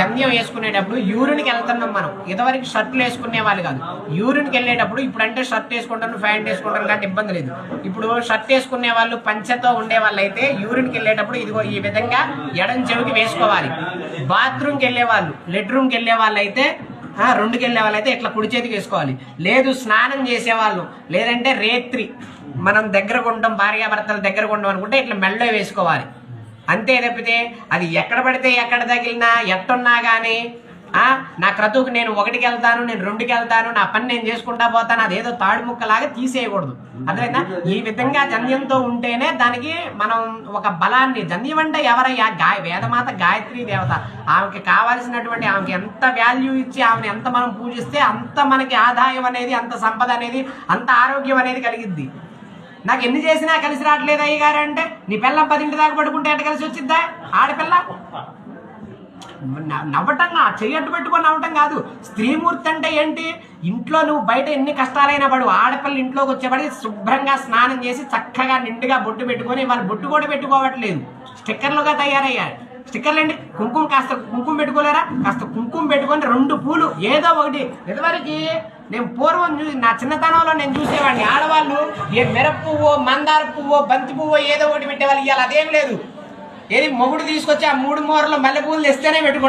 జంధ్యం వేసుకునేటప్పుడు యూరిన్కి వెళ్తున్నాం మనం. ఇదివరకు షర్ట్లు వేసుకునే వాళ్ళు కాదు. యూరిన్కి వెళ్ళేటప్పుడు ఇప్పుడు అంటే షర్ట్ వేసుకుంటాను ప్యాంట్ వేసుకుంటాను కాబట్టి ఇబ్బంది లేదు. ఇప్పుడు షర్ట్ వేసుకునే వాళ్ళు పంచతో ఉండే వాళ్ళు అయితే యూరిన్కి వెళ్ళేటప్పుడు ఇదిగో ఈ విధంగా ఎడం చెవికి వేసుకోవాలి. బాత్రూమ్కి వెళ్ళే వాళ్ళు లెడ్రూమ్కి వెళ్ళే వాళ్ళు అయితే రెండుకి వెళ్ళే వాళ్ళు అయితే ఇట్లా కుడి చేతికి వేసుకోవాలి. లేదు స్నానం చేసేవాళ్ళు లేదంటే రేత్రి మనం దగ్గర కొంటాం భార్యాభర్తల దగ్గర కొంటాం అనుకుంటే ఇట్లా మెళ్ళో వేసుకోవాలి. అంతే తప్పితే అది ఎక్కడ పడితే ఎక్కడ తగిలినా ఎట్టున్నా కానీ నా క్రతువుకి నేను ఒకటికి వెళ్తాను నేను రెండుకి వెళ్తాను నా పని నేను చేసుకుంటా పోతాను అదేదో తాడు ముక్కలాగా తీసేయకూడదు. అర్థమైందా? ఈ విధంగా జన్యంతో ఉంటేనే దానికి మనం ఒక బలాన్ని జన్యం అంటే ఎవరయ్యా? గాయ వేదమాత గాయత్రి దేవత. ఆమెకి కావాల్సినటువంటి ఆమెకి ఎంత వాల్యూ ఇచ్చి ఆమెను ఎంత మనం పూజిస్తే అంత మనకి ఆదాయం అనేది అంత సంపద అనేది అంత ఆరోగ్యం అనేది కలిగిద్ది. నాకు ఎన్ని చేసినా కలిసి రావట్లేదు అయ్యగారు అంటే నీ పిల్ల పదింటి దాకా పడుకుంటే ఎట్ట కలిసి వచ్చిద్దా? ఆడపిల్ల? నవ్వటం నా చెయ్యట్టు పెట్టుకొని నవ్వటం కాదు. స్త్రీమూర్తి అంటే ఏంటి? ఇంట్లో నువ్వు బయట ఎన్ని కష్టాలైనా పడు. ఆడపిల్ల ఇంట్లోకి వచ్చేపడి శుభ్రంగా స్నానం చేసి చక్కగా నిండుగా బొట్టు పెట్టుకొని వాళ్ళు బొట్టు కూడా పెట్టుకోవట్లేదు. స్టిక్కర్లుగా తయారయ్యారు. స్టిక్కర్లు అండి కుంకుమ కాస్త కుంకుమ పెట్టుకోలేరా? కాస్త కుంకుమ పెట్టుకొని రెండు పూలు ఏదో ఒకటి. ఇదివరకు నేను పూర్వం చూసి నా చిన్నతనంలో నేను చూసేవాడిని. ఆడవాళ్ళు ఏ మిరప పువ్వో మందార పువ్వో బంతి పువ్వో ఏదో ఒకటి పెట్టేవాళ్ళు. ఇవ్వాలి అదేం లేదు. ఏది మొగుడు తీసుకొచ్చి ఆ మూడు మూరలో మల్లె పూలు తెస్తేనే పెట్టుకుంటారు.